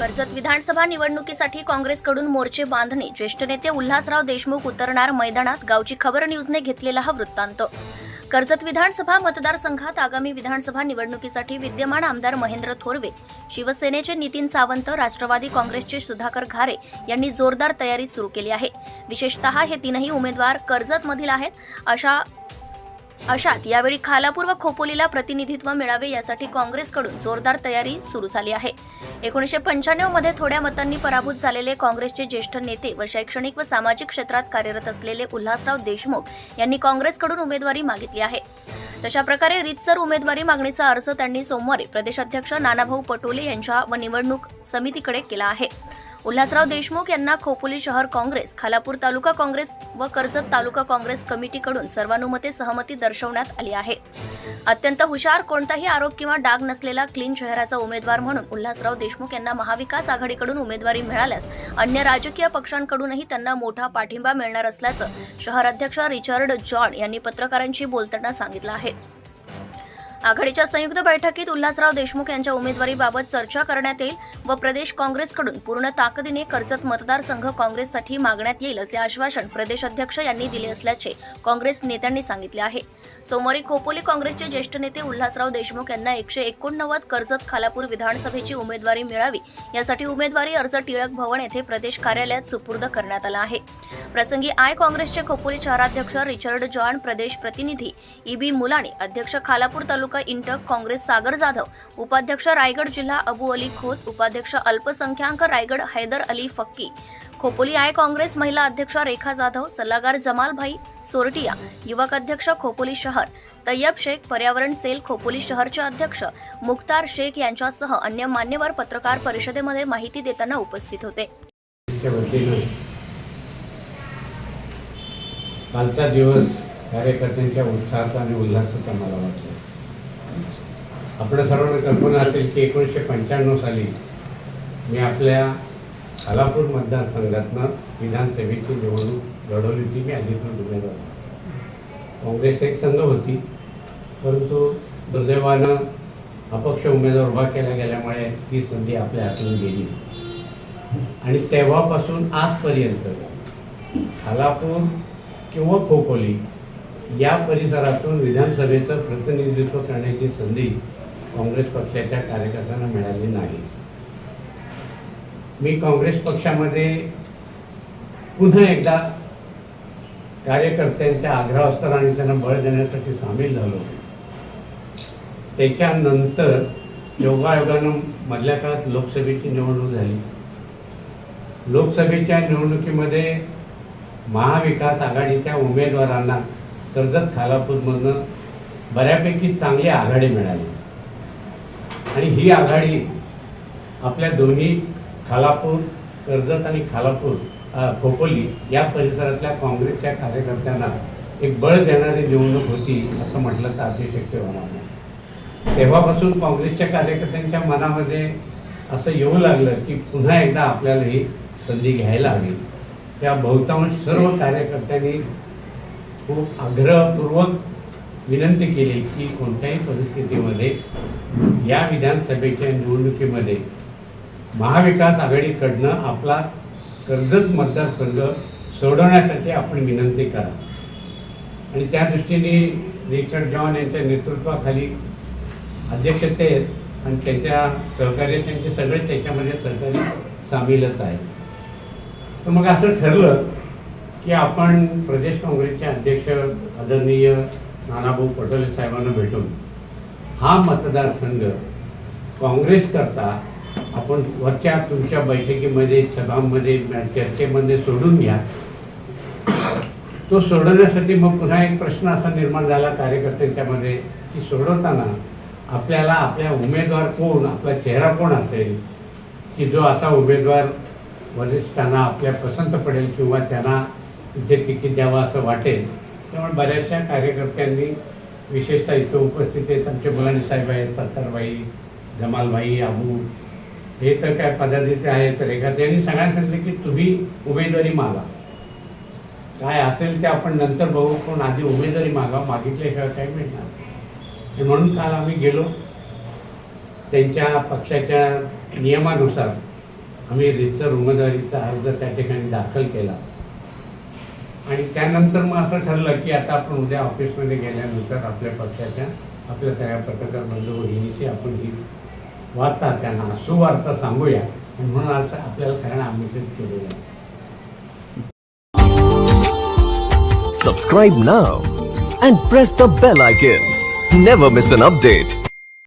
कर्जत विधानसभा निवडणुकीसाठी काँग्रेसकडून मोर्चे बांधणे. ज्येष्ठ नेते उल्हासराव देशमुख उतरणार मैदानात. गावची खबर न्यूजने घेतलेला हा वृत्तांत. कर्जत विधानसभा मतदारसंघात आगामी विधानसभा निवडणुकीसाठी विद्यमान आमदार महेंद्र थोरवे शिवसेनेचे नितीन सावंत राष्ट्रवादी काँग्रेसचे सुधाकर घारे यांनी जोरदार तयारी सुरू केली आहे. विशेषतः हे तीनही उमेदवार कर्जतमधील आहेत अशा अशात यावेळी खालापूर व खोपोलीला प्रतिनिधित्व मिळावे यासाठी काँग्रेसकडून जोरदार तयारी सुरू झाली आहे. एकोणीसशे पंच्याण्णवमध्ये थोड्या मतांनी पराभूत झालेले काँग्रेसचे ज्येष्ठ नेते व शैक्षणिक व सामाजिक क्षेत्रात कार्यरत असलेले उल्हासराव देशमुख यांनी काँग्रेसकडून उमेदवारी मागितली आहे. तशा प्रकारे रीतसर उमेदवारी मागणीचा अर्ज त्यांनी सोमवारी प्रदेशाध्यक्ष नानाभाऊ पटोले यांच्या व निवडणूक समितीकडे केला आहे. उल्हासराव देशमुख यांना खोपोली शहर काँग्रेस खालापूर तालुका काँग्रेस व कर्जत तालुका काँग्रेस कमिटीकडून सर्वानुमते सहमती दर्शवण्यात आली आहे. अत्यंत हुशार कोणताही आरोप किंवा डाग नसलेला क्लीन शहराचा उमेदवार म्हणून उल्हासराव देशमुख यांना महाविकास आघाडीकडून उमेदवारी मिळाल्यास अन्य राजकीय पक्षांकडूनही त्यांना मोठा पाठिंबा मिळणार असल्याचं शहराध्यक्ष रिचर्ड जॉन यांनी पत्रकारांशी बोलताना सांगितलं आहे. आघाडीच्या संयुक्त बैठकीत उल्हासराव देशमुख यांच्या उमेदवारीबाबत चर्चा करण्यात येईल व प्रदेश काँग्रेसकडून पूर्ण ताकदीने कर्जत मतदारसंघ काँग्रेससाठी मागण्यात येईल असे आश्वासन प्रदेश अध्यक्ष यांनी दिले असल्याचे काँग्रेस नेत्यांनी सांगितले आहे. सोमवारी खोपोली काँग्रेसचे ज्येष्ठ नेते उल्हासराव देशमुख यांना एकशे एकोणनव्वद कर्जत खालापूर विधानसभेची उमेदवारी मिळावी. यासाठी उमेदवारी अर्ज टिळक भवन येथे प्रदेश कार्यालयात सुपूर्द करण्यात आला आहे. प्रसंगी आय काँग्रेसचे खोपोली शहराध्यक्ष रिचर्ड जॉन प्रदेश प्रतिनिधी ईबी मुलाणी अध्यक्ष खालापूर तालुका इंटक काँग्रेस सागर जाधव उपाध्यक्ष रायगड जिल्हा अबू अली खोत उपाध्यक्ष अल्पसंख्याक रायगड हैदर अली फक्की खोपोली आय काँग्रेस महिला अध्यक्ष रेखा जाधव सल्लागार जमालभाई सोरटिया युवक अध्यक्ष खोपोली शहर तय्यब शेख पर्यावरण सेल खोपोली शहरचे अध्यक्ष मुख्तार शेख यांच्यासह अन्य मान्यवर पत्रकार परिषदेमध्ये माहिती देताना उपस्थित होते. कालचा दिवस कार्यकर्त्यांच्या उत्साहाचा आणि उल्हासाचा मला वाटला आपल्या सर्वांना कल्पना असेल की एकोणीसशे पंच्याण्णव साली मी आपल्या खालापूर मतदारसंघातनं विधानसभेची निवडणूक लढवली होती मी अधिकृत उमेदवार काँग्रेस एक संघ होती परंतु दुर्दैवानं अपक्ष उमेदवार उभा केला गेल्यामुळे ती संधी आपल्या हातून गेली आणि तेव्हापासून आजपर्यंत खालापूर किंवा खोपोली या परिसरातून विधानसभेचं प्रतिनिधित्व करण्याची संधी काँग्रेस पक्षाच्या कार्यकर्त्यांना मिळाली नाही. मी काँग्रेस पक्षामध्ये पुन्हा एकदा कार्यकर्त्यांच्या आग्रहास्तर आणि त्यांना बळ देण्यासाठी सामील झालो त्याच्यानंतर योगायोगानं मधल्या काळात लोकसभेची निवडणूक झाली. लोकसभेच्या निवडणुकीमध्ये महाविकास आघाडीच्या उमेदवारांना कर्जत खालापूरमधनं बऱ्यापैकी चांगली आघाडी मिळाली. आणि ही आघाडी आपल्या दोन्ही खालापूर कर्जत आणि खालापूर खोपोली या परिसरातल्या काँग्रेसच्या कार्यकर्त्यांना एक बळ देणारी निवडणूक होती असं म्हटलं तर अतिशक्य होणार नाही तेव्हापासून काँग्रेसच्या कार्यकर्त्यांच्या मनामध्ये असं येऊ लागलं की पुन्हा एकदा आपल्याला ही संधी घ्यायला हवी. त्या बहुतांश सर्व कार्यकर्त्यांनी खूप आग्रहपूर्वक विनंती केली की कोणत्याही परिस्थितीमध्ये या विधानसभेच्या निवडणुकीमध्ये महाविकास आघाडीकडनं आपला कर्जत मतदारसंघ सोडवण्यासाठी आपण विनंती करा. आणि त्या दृष्टीने रिचर्ड जॉन यांच्या नेतृत्वाखाली अध्यक्षते आहेत आणि त्यांच्या सहकार्य त्यांचे सगळे त्याच्यामध्ये सहकारी सामीलच आहेत तर मग असं ठरलं की आपण प्रदेश काँग्रेसचे अध्यक्ष आदरणीय नानाभाऊ पटोले साहेबांना भेटून हा मतदारसंघ काँग्रेसकरता आपण वरच्या तुमच्या बैठकीमध्ये सभांमध्ये चर्चेमध्ये सोडून घ्या. तो सोडवण्यासाठी मग पुन्हा एक प्रश्न असा निर्माण झाला कार्यकर्त्यांच्यामध्ये की सोडवताना आपल्याला आपल्या उमेदवार कोण आपला चेहरा कोण असेल की जो असा उमेदवार वरिष्ठांना आपल्या पसंत पडेल किंवा त्यांना इथे तिकीट द्यावं असं वाटेल. त्यामुळे बऱ्याचशा कार्यकर्त्यांनी विशेषतः इथं उपस्थित आहेत आमचे मुलानी साहेब आहेत सत्तारबाई जमालबाई आबू हे तर काय पदाधिकारी आहेत रेखा त्यांनी सगळ्यांना सांगितलं की तुम्ही उमेदवारी मागा. काय असेल ते आपण नंतर बघू पण आधी उमेदवारी मागा मागितल्याशिवाय काय मिळणार? आणि म्हणून काल आम्ही गेलो. त्यांच्या पक्षाच्या नियमानुसार आम्ही रितसर उमेदवारीचा अर्ज त्या ठिकाणी दाखल केला. आणि त्यानंतर मग असं ठरलं की आता आपण उद्या ऑफिसमध्ये गेल्यानंतर आपल्या पक्षाच्या आपल्या सगळ्या पत्रकार बंधू भगिनीशी आपण ही वार्ता त्यांना सुवार्ता सांगूया आणि म्हणून आज आपल्याला सगळ्यांना आमंत्रित केलेलं आहे Subscribe now and press the bell icon. Never miss an update.